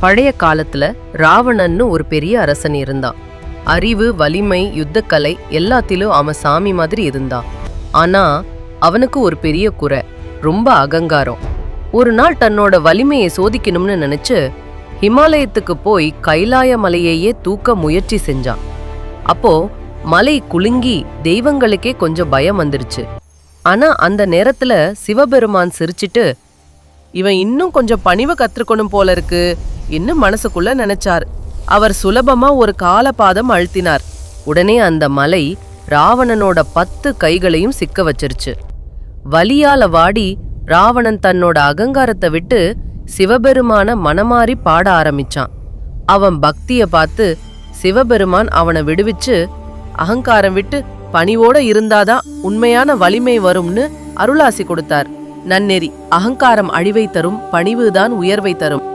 பழைய காலத்துல ராவணன்னு ஒரு பெரிய அரசன் இருந்தான். அறிவு வலிமை யுத்தக்கலை எல்லாத்திலும் அவன் சாமி மாதிரி இருந்தான். ஆனா அவனுக்கு ஒரு பெரிய குறை ரொம்ப அகங்காரம். ஒரு நாள் தன்னோட வலிமையை சோதிக்கணும்னு நினைச்சு ஹிமாலயத்துக்கு போய் கைலாய மலையையே தூக்க முயற்சி செஞ்சான். அப்போ மலை குலுங்கி தெய்வங்களுக்கே கொஞ்சம் பயம் வந்துருச்சு. ஆனா அந்த நேரத்துல சிவபெருமான் சிரிச்சிட்டு இவன் இன்னும் கொஞ்சம் பணிவை கத்துக்கணும் போல இருக்கு. இன்னும் மனசுக்குள்ள நினைச்சார். அவர் சுலபமா ஒரு காலபாதம் அழுத்தினார். உடனே அந்த மலை ராவணனோட பத்து கைகளையும் சிக்க வச்சிருச்சு. வலியால வாடி ராவணன் தன்னோட அகங்காரத்தை விட்டு சிவபெருமான மனமாறி பாட ஆரம்பிச்சான். அவன் பக்திய பார்த்து சிவபெருமான் அவனை விடுவிச்சு அகங்காரம் விட்டு பணிவோட இருந்தாதான் உண்மையான வலிமை வரும்னு அருளாசி கொடுத்தார். நன்னெறி அகங்காரம் அழிவை தரும் பணிவுதான் உயர்வை தரும்.